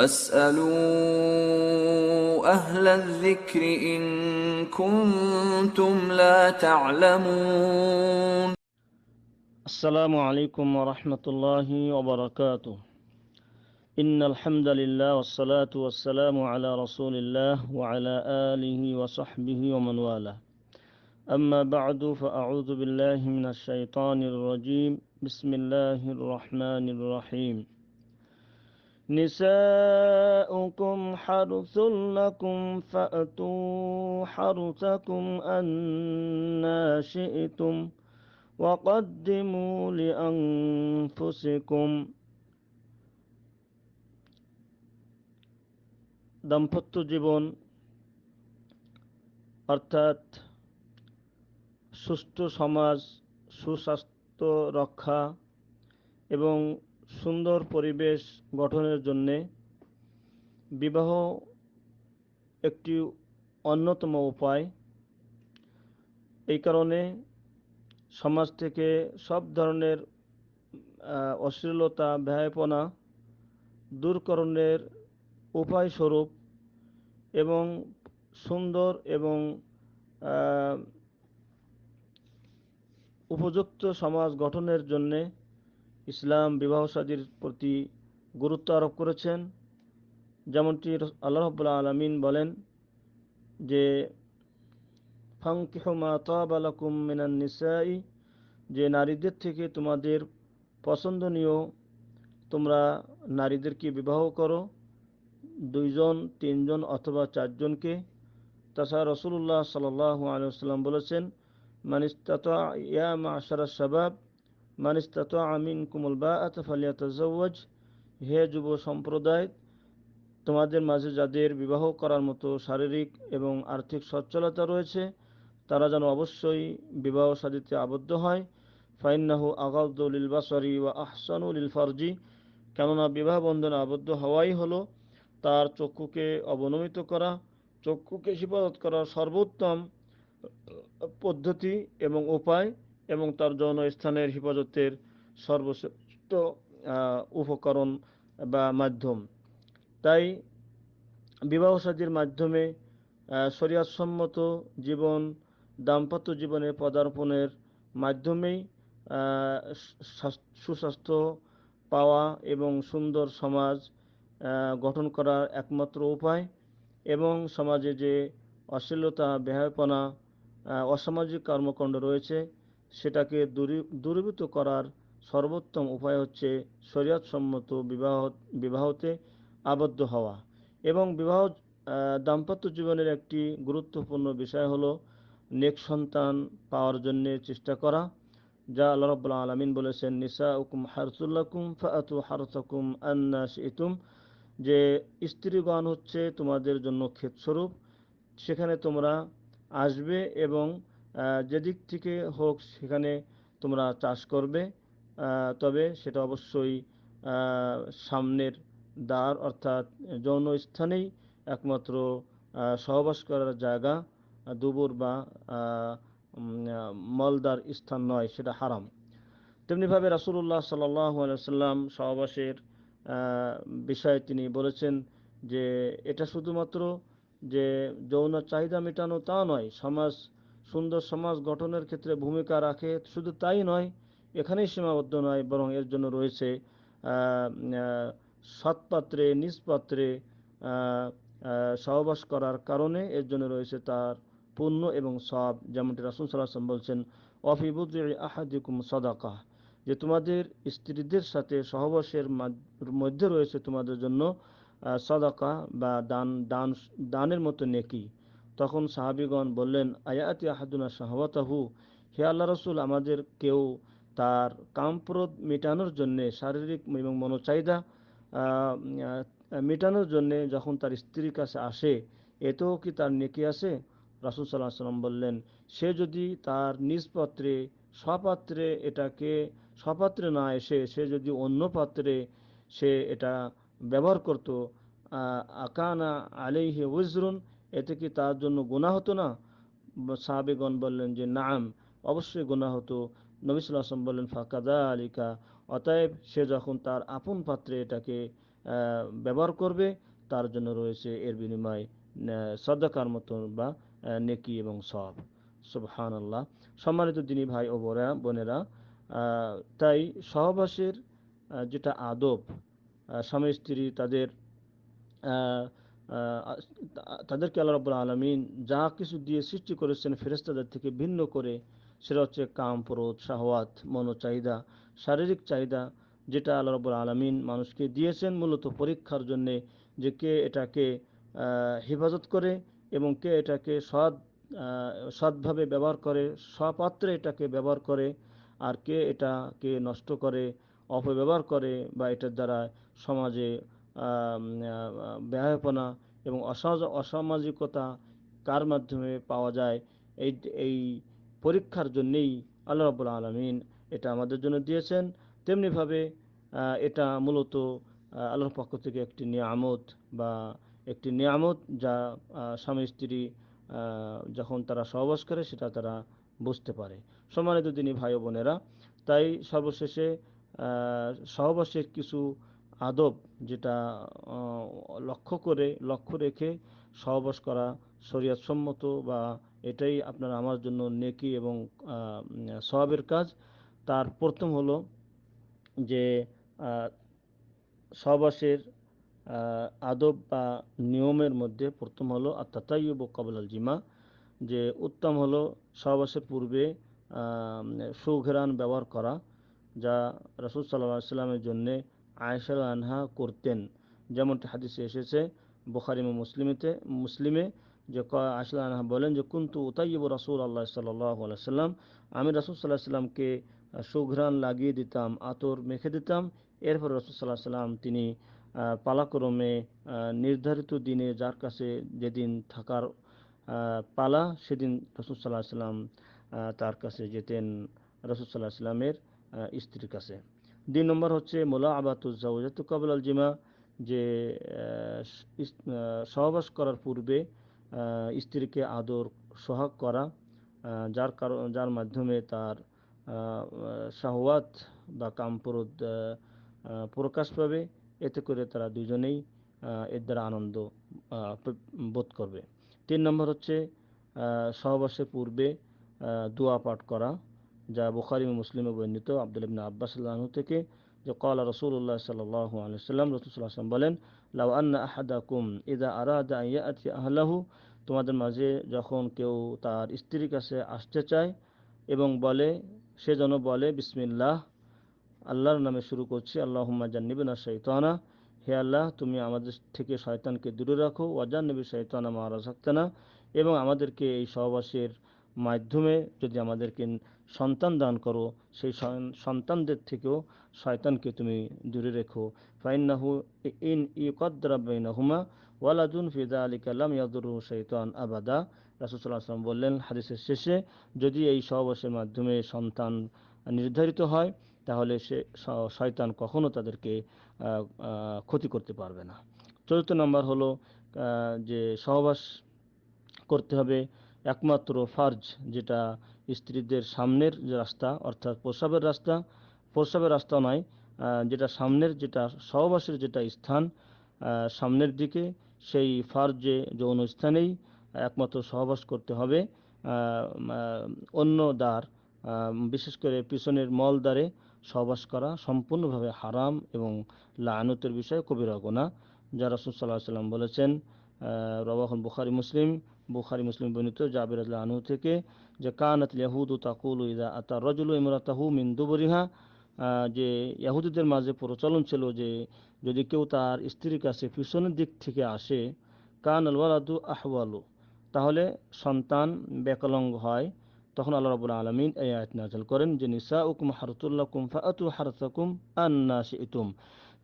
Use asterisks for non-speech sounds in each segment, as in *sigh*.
فاسألوا أهل الذكر إن كنتم لا تعلمون. السلام عليكم ورحمة الله وبركاته. إن الحمد لله والصلاة والسلام على رسول الله وعلى آله وصحبه ومن والاه. أما بعد فأعوذ بالله من الشيطان الرجيم. بسم الله الرحمن الرحيم. نساؤكم حرث لكم فأتوا حرثكم أنا شئتم وقدموا لأنفسكم দাম্পত্য জীবন অর্থাৎ সুস্থ সমাজ সুস্বাস্থ্য রক্ষা এবং সুন্দর পরিবেশ গঠনের জন্যে বিবাহ একটি অন্যতম উপায়। এই কারণে সমাজ থেকে সব ধরনের অশ্লীলতা ব্যয়পনা দূরকরণের উপায় স্বরূপ এবং সুন্দর এবং উপযুক্ত সমাজ গঠনের জন্যে ইসলাম বিবাহ সাদীর প্রতি গুরুত্ব আরোপ করেছেন। যেমনটি আল্লাহ রব্বুল্লাহ আলমিন বলেন যে ফাংকিহমা নিসাই যে নারীদের থেকে তোমাদের পছন্দনীয়, তোমরা নারীদেরকে বিবাহ করো। দুইজন, তিনজন অথবা চারজনকে। তাছাড়া রসুল্লাহ সাল্লাহ আলিয়াল্লাম বলেছেন মানিস্তাত ইয়া মাশারা শাবাব মানিস্তাত আমিন কুমুল বা হে যুব সম্প্রদায়, তোমাদের মাঝে যাদের বিবাহ করার মতো শারীরিক এবং আর্থিক সচ্ছলতা রয়েছে, তারা যেন অবশ্যই বিবাহ সাদিতে আবদ্ধ হয়। ফাইন্নাহু আগাউদ্দুলিল বাসরি ওয়া আহসানুল ফারজি। কেননা বিবাহ বন্ধনে আবদ্ধ হওয়াই হলো তার চক্ষুকে অবনমিত করা, চক্ষুকে হিফাজত করার সর্বোত্তম পদ্ধতি এবং উপায়। এবং তার যৌন স্থানের হিফাজতের সর্বশ্রেষ্ঠ উপকরণ বা মাধ্যম। তাই বিবাহ সাদীর মাধ্যমে শরীয়তসম্মত জীবন, দাম্পত্য জীবনে পদার্পণের মাধ্যমেই সুস্বাস্থ্য পাওয়া এবং সুন্দর সমাজ গঠন করার একমাত্র উপায় এবং সমাজে যে অশ্লীলতা ব্যয়পনা অসামাজিক কর্মকাণ্ড রয়েছে সেটাকে দূরী- দূরীভূত করার সর্বোত্তম উপায় হচ্ছে শরীয়তসম্মত বিবাহ, বিবাহতে আবদ্ধ হওয়া। এবং বিবাহ দাম্পত্য জীবনের একটি গুরুত্বপূর্ণ বিষয় হলো নেক সন্তান পাওয়ার জন্য চেষ্টা করা, যা আল্লাহ রাব্বুল আলামিন বলেছেন নিসা উকুম হারসুল্লাকুম ফাআতু হারসাকুম আন্না শিতুম যে স্ত্রীগণ হচ্ছে তোমাদের জন্য ক্ষেতস্বরূপ, সেখানে তোমরা আসবে এবং যেদিক থেকে হোক সেখানে তোমরা চাষ করবে। তবে সেটা অবশ্যই সামনের দ্বার অর্থাৎ যৌন স্থানেই একমাত্র সহবাস করার জায়গা, দুবুর বা মলদার স্থান নয়, সেটা হারাম। তেমনিভাবে রাসুল্লাহ সাল্লাম সহবাসের বিষয়ে তিনি বলেছেন যে এটা শুধুমাত্র যে যৌন চাহিদা মেটানো তা নয়, সমাজ সুন্দর সমাজ গঠনের ক্ষেত্রে ভূমিকা রাখে। শুধু তাই নয় এখানেই সীমাবদ্ধ নয় বরং এর জন্য রয়েছে সৎপাত্রে আহ, সহবাস করার কারণে এর জন্য রয়েছে তার পুণ্য এবং সব যেমনটি রাসুল সাল্লাম বলছেন অফিবুদ আহাদিকুম সদাকা যে তোমাদের স্ত্রীদের সাথে সহবাসের মাধ- মধ্যে রয়েছে তোমাদের জন্য সদাকা বা দান দান দানের মতো নেকি। তখন সাহাবিগণ বললেন, আয়াতি আহাদুনা শাহওয়াতাহু? হে আল্লাহ রসুল, আমাদের কেউ তার কামপ্রদ মেটানোর জন্যে শারীরিক এবং মনোচাহিদা মেটানোর জন্যে যখন তার স্ত্রীর কাছে আসে, এতেও কি তার নেকি আসে রাসুল সাল্লাহ সাল্লাম বললেন, সে যদি তার নিজ পাত্রে, স্বপাত্রে এটাকে, স্বপাত্রে না এসে সে যদি অন্য পাত্রে সে এটা ব্যবহার করত আকানা আলাইহে উজরুন এতে কি তার জন্য গোনা হতো না? সাহাবেগণ বললেন যে, নাম, অবশ্যই গোনা হতো। নবী সাল্লাহ আসলাম বললেন ফাঁকাদা আলিকা অতএব সে যখন তার আপন পাত্রে এটাকে ব্যবহার করবে, তার জন্য রয়েছে এর বিনিময়ে সদাকার মতন বা নেকি এবং সব সুবহান আল্লাহ সম্মানিত দিনী ভাই ও বোরা, বোনেরা তাই সহবাসের যেটা আদব স্বামী স্ত্রী তাদের তাদেরকে আল্লাহ রাব্বুল আলমিন যা কিছু দিয়ে সৃষ্টি করেছেন ফেরেস্তাদের থেকে ভিন্ন করে, সেটা হচ্ছে কাম প্রোধ শাহওয়াত, মনোচাহিদা, শারীরিক চাহিদা, যেটা আল্লাহ রাব্বুল আলমিন মানুষকে দিয়েছেন মূলত পরীক্ষার জন্যে যে কে এটাকে হেফাজত করে এবং কে এটাকে সৎ সৎভাবে ব্যবহার করে সপাত্রে এটাকে ব্যবহার করে, আর কে এটাকে নষ্ট করে, অপব্যবহার করে বা এটার দ্বারা সমাজে ব্যয়াপনা এবং অসহজ- অসামাজিকতা কার মাধ্যমে পাওয়া যায়? এই এই পরীক্ষার জন্যেই আল্লাহ রাব্বুল আলমিন এটা আমাদের জন্য দিয়েছেন। তেমনিভাবে এটা মূলত আল্লাহর পক্ষ থেকে একটি নিয়ামত বা একটি নিয়ামত যা স্বামী স্ত্রী যখন তারা সহবাস করে সেটা তারা বুঝতে পারে। সম্মানিত দিনী ভাই বোনেরা, তাই সর্বশেষে সহবাসের কিছু আদব যেটা লক্ষ্য করে, লক্ষ্য রেখে সহবাস করা শরীয়তসম্মত বা এটাই আপনার আমার জন্য নেকি এবং সওয়াবের কাজ। তার প্রথম হলো যে সহবাসের আদব বা নিয়মের মধ্যে প্রথম হলো আত্মাতাইব কবল আল জিমা, যে উত্তম হলো সহবাসের পূর্বে সুঘেরান ব্যবহার করা, যা রসুল সাল্লাহ সাল্লামের জন্যে আয়েশা আনহা করতেন। যেমনটি হাদিসে এসেছে, বোখারি মুসলিমেতে, মুসলিমে যে আয়েশা আনহা বলেন যে, কুন্তু উতাইব রসুল আল্লাহ সাল্লাম, আমি রসুল সাল্লাহ সাল্লামকে সুঘ্রাণ লাগিয়ে দিতাম, আতর মেখে দিতাম। এরপর রসুল সাল্লাহ সাল্লাম তিনি পালাক্রমে নির্ধারিত দিনে যার কাছে যেদিন থাকার পালা, সেদিন রসুল সাল্লাহ সাল্লাম তার কাছে যেতেন রসুল সাল্লাহ সাল্লামের স্ত্রীর কাছে। দুই নম্বর হচ্ছে মোলা আবাতুজাউজাত কবল আল জিমা যে সহবাস করার পূর্বে স্ত্রীকে আদর সোহাগ করা যার কারণ, যার মাধ্যমে তার শাহওয়াত বা কামপুরুদ প্রকাশ পাবে, এতে করে তারা দুজনেই এর দ্বারা আনন্দ বোধ করবে। তিন নম্বর হচ্ছে সহবাসের পূর্বে দোয়া পাঠ করা যা বুখারি মুসলিমে বর্ণিত আব্দুল ইবনে আব্বাস আল্লাহ থেকে যে কলা রসুল্লাহ সাল্লাহ আলাইসাল্লাম রসুল্লাহ আসলাম বলেন, লাউ আন্না আহাদাকুম ইদা আরাদা ইয়াতি আহলাহু তোমাদের মাঝে যখন কেউ তার স্ত্রীর কাছে আসতে চায় এবং বলে, সে যেন বলে, বিসমিল্লাহ, আল্লাহর নামে শুরু করছি, আল্লাহুম্মা জান্নিবিনা শৈতানা হে আল্লাহ, তুমি আমাদের থেকে শয়তানকে দূরে রাখো ওয়াজান্নবী শৈতানা মারা থাকতানা এবং আমাদেরকে এই সহবাসের মাধ্যমে যদি আমাদেরকে সন্তান দান করো, সেই সন্তানদের থেকেও শয়তানকে তুমি দূরে রেখো। ফাইন্নাহু ইন ইকদ্রা বাইনাহুমা ওয়ালাদুন ফিদা আলী কালাম ইয়াদুরু শৈতান আবাদা। রাসুসাল্লাহ আসলাম বললেন হাদিসের শেষে, যদি এই সহবাসের মাধ্যমে সন্তান নির্ধারিত হয়, তাহলে সে শয়তান কখনো তাদেরকে ক্ষতি করতে পারবে না। চতুর্থ নম্বর হলো যে সহবাস করতে হবে একমাত্র ফার্জ, যেটা স্ত্রীদের সামনের রাস্তা, অর্থাৎ প্রসাবের রাস্তা প্রসাবের রাস্তা নয় যেটা সামনের, যেটা সহবাসের যেটা স্থান সামনের দিকে, সেই ফার্জে যৌন স্থানেই একমাত্র সহবাস করতে হবে। অন্য দ্বার বিশেষ করে পিছনের মল দ্বারে সহবাস করা সম্পূর্ণভাবে হারাম এবং লায়নতের বিষয়ে কবিরা গোনা যা রাসুল সাল্লাহ সাল্লাম বলেছেন রবাহন বুখারি মুসলিম বুখারি মুসলিম বর্ণিত জাবির আনহু থেকে যে কানাত ইয়াহুদু তাকুলু ইদা আতা রজুলু ইমরাতাহু মিন দুবরিহা যে ইয়াহুদীদের মাঝে প্রচলন ছিল যে যদি কেউ তার স্ত্রীর কাছে পিছনের দিক থেকে আসে কান আল ওয়ালাদু আহওয়ালু, তাহলে সন্তান বেকলঙ্গ হয়। তখন আল্লাহ রাবুল আলমিন এই আয়াত নাজল করেন যে নিসা উকুম হারতুল্লাহ কুম ফাআতু হারতাকুম আন্না শিতুম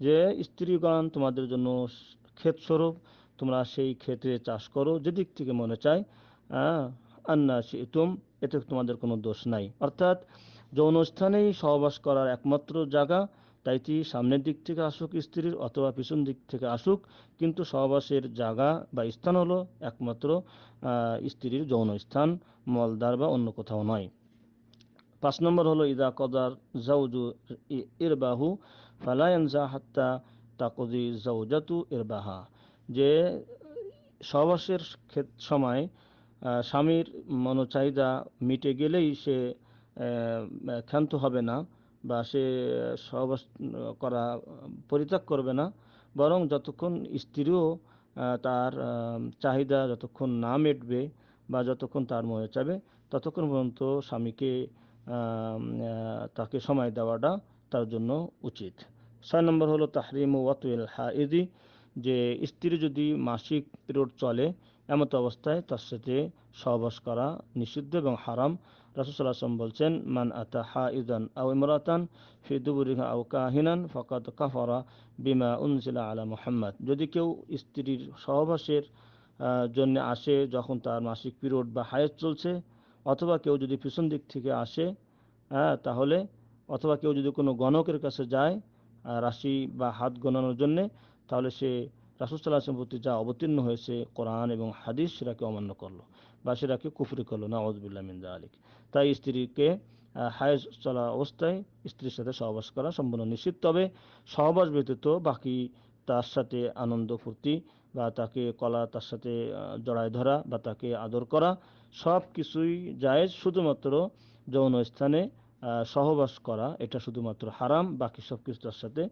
যে স্ত্রীগণ তোমাদের জন্য ক্ষেত স্বরূপ তোমরা সেই ক্ষেত্রে চাষ করো যেদিক থেকে মনে চায় আন্না শিতুম, এতে তোমাদের কোনো দোষ নাই। অর্থাৎ যৌন স্থানেই সহবাস করার একমাত্র জায়গা তাইটি সামনের দিক থেকে আসুক স্ত্রীর অথবা পিছন দিক থেকে আসুক, কিন্তু সহবাসের জায়গা বা স্থান হলো একমাত্র স্ত্রীর যৌন স্থান মলদার বা অন্য কোথাও নয়। পাঁচ নম্বর হলো, ইদা কদার জাউজু ইরবাহু ফালায়ানজা হাত্তা তাকদি জৌজাতু এর বাহা যে, সহবাসের সময় স্বামীর মনোচাহিদা মিটে গেলেই সে ক্ষান্ত হবে না বা সে সহবাস করা পরিত্যাগ করবে না। বরং যতক্ষণ স্ত্রীও তার চাহিদা যতক্ষণ না মিটবে বা যতক্ষণ তার মনে চাবে ততক্ষণ পর্যন্ত স্বামীকে তাকে সময় দেওয়াটা তার জন্য উচিত। ছয় নম্বর হলো তাহরিম ওয়াতুল হাইদি। যে স্ত্রী যদি মাসিক পিরিয়ড চলে, এমত অবস্থায় তার সাথে সহবাস করা নিষিদ্ধ এবং হারাম। রাসুসাল্লাম বলছেন, মান আতা হা ইদান আউ ইমরাতান ফি দুবুরিহা আউ কাহিনান ফকাত কাফারা বিমা উনজিলা আলা মুহাম্মদ। যদি কেউ স্ত্রীর সহবাসের জন্য আসে যখন তার মাসিক পিরিয়ড বা হায়েজ চলছে, অথবা কেউ যদি পিছন দিক থেকে আসে হ্যাঁ তাহলে, অথবা কেউ যদি কোনো গণকের কাছে যায় রাশি বা হাত গণানোর জন্যে তাহলে সে রাসুসাল্লাহ আসলামের প্রতি যা অবতীর্ণ হয়েছে কোরআন এবং হাদিস সেটাকে অমান্য করল বা সেটাকে কুফরি করল না ওজবুল্লাহ মিন্দা আলিক তাই স্ত্রীকে আহ, চলা অবস্থায় স্ত্রীর সাথে সহবাস করা সম্পূর্ণ নিশ্চিত তবে সহবাস ব্যতীত বাকি তার সাথে আনন্দ ফুর্তি বা তাকে কলা তার সাথে জড়ায় ধরা বা তাকে আদর করা সব কিছুই জায়েজ। শুধুমাত্র যৌন স্থানে সহবাস করা এটা শুধুমাত্র হারাম বাকি সব কিছু তার সাথে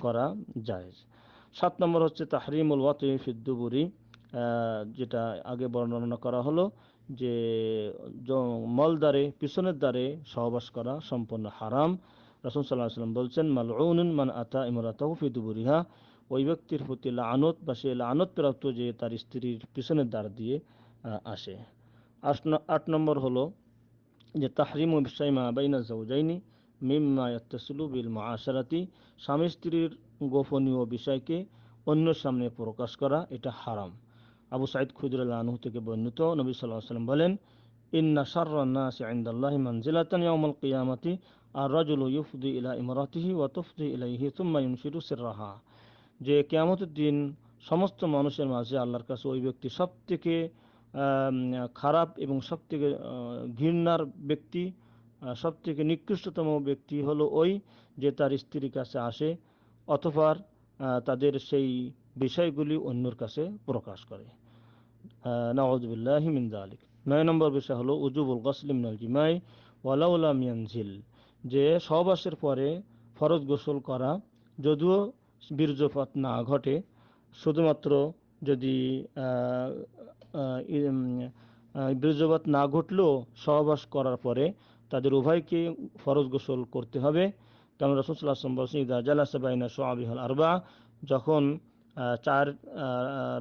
করা জায়েজ। সাত নম্বর হচ্ছে তাহরিমুল ওয়াতি ফিদ্দুবুরি যেটা আগে বর্ণনা করা হলো যে মলদ্বারে পিছনের দ্বারে সহবাস করা সম্পূর্ণ হারাম। রাসুল সাল্লাহ সাল্লাম বলছেন, মালউনুন মান আতা ইমরাতাহু ফি দুবুরিহা। ওই ব্যক্তির প্রতি লানত বা সে লানত প্রাপ্ত যে তার স্ত্রীর পিছনের দ্বার দিয়ে আসে। আট নম্বর হলো যে, তাহরিম বিসাইমা বাইনা জাউজাইনি মিম্মা ইয়াত্তাসিলু বিল মুআশারাতি। স্বামী স্ত্রীর গোপনীয় বিষয়কে অন্যের সামনে প্রকাশ করা, এটা হারাম। আবু সাইদ খুদরুল্লাহ আনহু থেকে বর্ণিত নবী সাল্লাহ সাল্লাম বলেন, ইন্না শাররান্নাসি ইনদাল্লাহি মানজিলাতান ইয়াউমাল কিয়ামাতি আর রাজুলু ইউফদি ইলা ইমরাতিহি ওয়া তুফদি ইলাইহি সুম্মা ইউনশিরু সিররাহা। যে কিয়ামতের দিন সমস্ত মানুষের মাঝে আল্লাহর কাছে ওই ব্যক্তি সব থেকে খারাপ এবং সব থেকে ঘৃণার ব্যক্তি সব থেকে নিকৃষ্টতম ব্যক্তি হলো ওই যে তার স্ত্রীর কাছে আসে আহ, তাদের সেই বিষয়গুলি অন্যর কাছে প্রকাশ করে। নওয়াজবিল্লাহ মিন জালিক নয় নম্বর বিষয় হলো উজুবুল গসলিম মিনাল জিমাই ওয়ালাউলা মিয়ানজিল যে সহবাসের পরে ফরজ গোসল করা যদিও বীর্যপাত না ঘটে শুধুমাত্র যদি বীর্যপাত না ঘটলেও সহবাস করার পরে তাদের উভয়কে ফরজ গোসল করতে হবে। কারণ রসুল্লাহ বলছেন, ইদা জালাসা বাইনা সোয়াবিহল আরবা যখন চার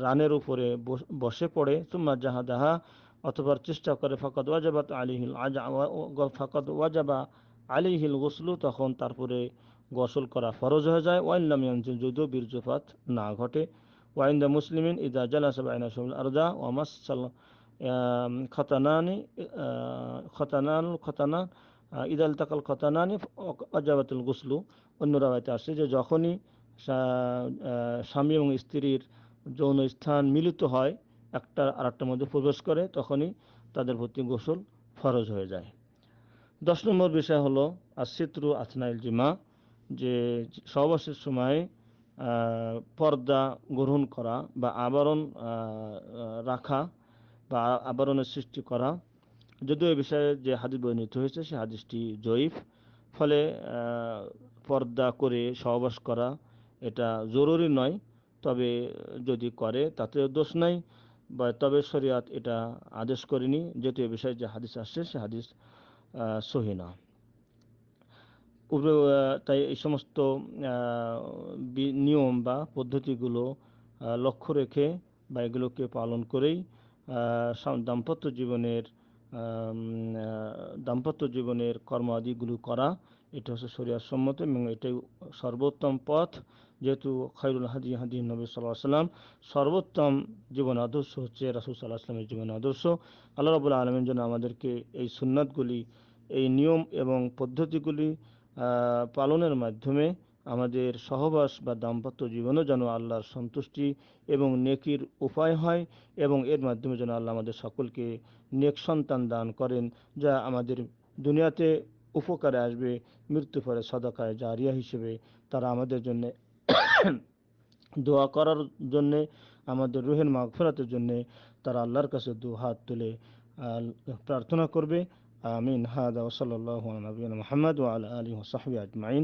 রানের উপরে বস- পড়ে তুম্মা জাহা দাহা অথবা চেষ্টা করে, ফাকাদ ওয়াজাবাত আলিহিল আজা ফাকাদ ওয়াজাবা আলিহিল গোসলু তখন তারপরে গোসল করা ফরজ হয়ে যায়। ওয়াইল্লাম ইয়ানজিল যদিও বীর্যপাত না ঘটে। ওয়াইন্দা মুসলিমিন ইদা জালাসা বাইনা সোয়াবিল আরদা ওয়ামাসাল খতানানি খতানান, খতানা ইদাল তাকাল খতানানি অজাবাতুল গুসলু। অন্য রাবাইতে আসছে যে যখনই স্বামী এবং স্ত্রীর যৌন স্থান মিলিত হয় একটা আর একটার মধ্যে প্রবেশ করে, তখনই তাদের প্রতি গোসল ফরজ হয়ে যায়। দশ নম্বর বিষয় হলো আসিত্রু আসনাইল জিমা, যে সহবাসের সময় পর্দা গ্রহণ করা বা আবরণ রাখা বা আবরণের সৃষ্টি করা যদিও এই বিষয়ে যে হাদিস বর্ণিত হয়েছে, সে হাদিসটি জয়ীফ। ফলে পর্দা করে সহবাস করা এটা জরুরি নয়। তবে যদি করে তাতে দোষ নাই। বা তবে শরিয়াত এটা আদেশ করেনি। যেহেতু এ বিষয়ে যে হাদিস আসছে, সে হাদিস সহি না। তাই এই সমস্ত নিয়ম বা পদ্ধতিগুলো লক্ষ্য রেখে বা এগুলোকে পালন করেই দাম্পত্য জীবনের দাম্পত্য জীবনের কর্ম আদিগুলো করা, এটা হচ্ছে শরিয়ার সম্মত এবং এটাই সর্বোত্তম পথ। যেহেতু খৈরুল হাদি হাদি নবী সাল্লাহ সাল্লাম সর্বোত্তম জীবন আদর্শ হচ্ছে রাসুল সাল্লাহ আসলামের জীবন আদর্শ। আল্লাহ রবুল্লা আলমের জন্য আমাদেরকে এই সুন্নাতগুলি, এই নিয়ম এবং পদ্ধতিগুলি পালনের মাধ্যমে আমাদের সহবাস বা দাম্পত্য জীবনও যেন আল্লাহর সন্তুষ্টি এবং নেকির উপায় হয় এবং এর মাধ্যমে যেন আল্লাহ আমাদের সকলকে নেক সন্তান দান করেন, যা আমাদের দুনিয়াতে উপকারে আসবে, মৃত্যু পরে সদাকায় জারিয়া হিসেবে তারা আমাদের জন্য *coughs* দোয়া করার জন্যে, আমাদের রুহের মাগফিরাতের জন্যে তারা আল্লাহর কাছে দু হাত তুলে প্রার্থনা করবে। আমিন। হাদা ওসল্লাহ নবীন মোহাম্মদ ওয়াল আলী ওসাহবি আজমাইন।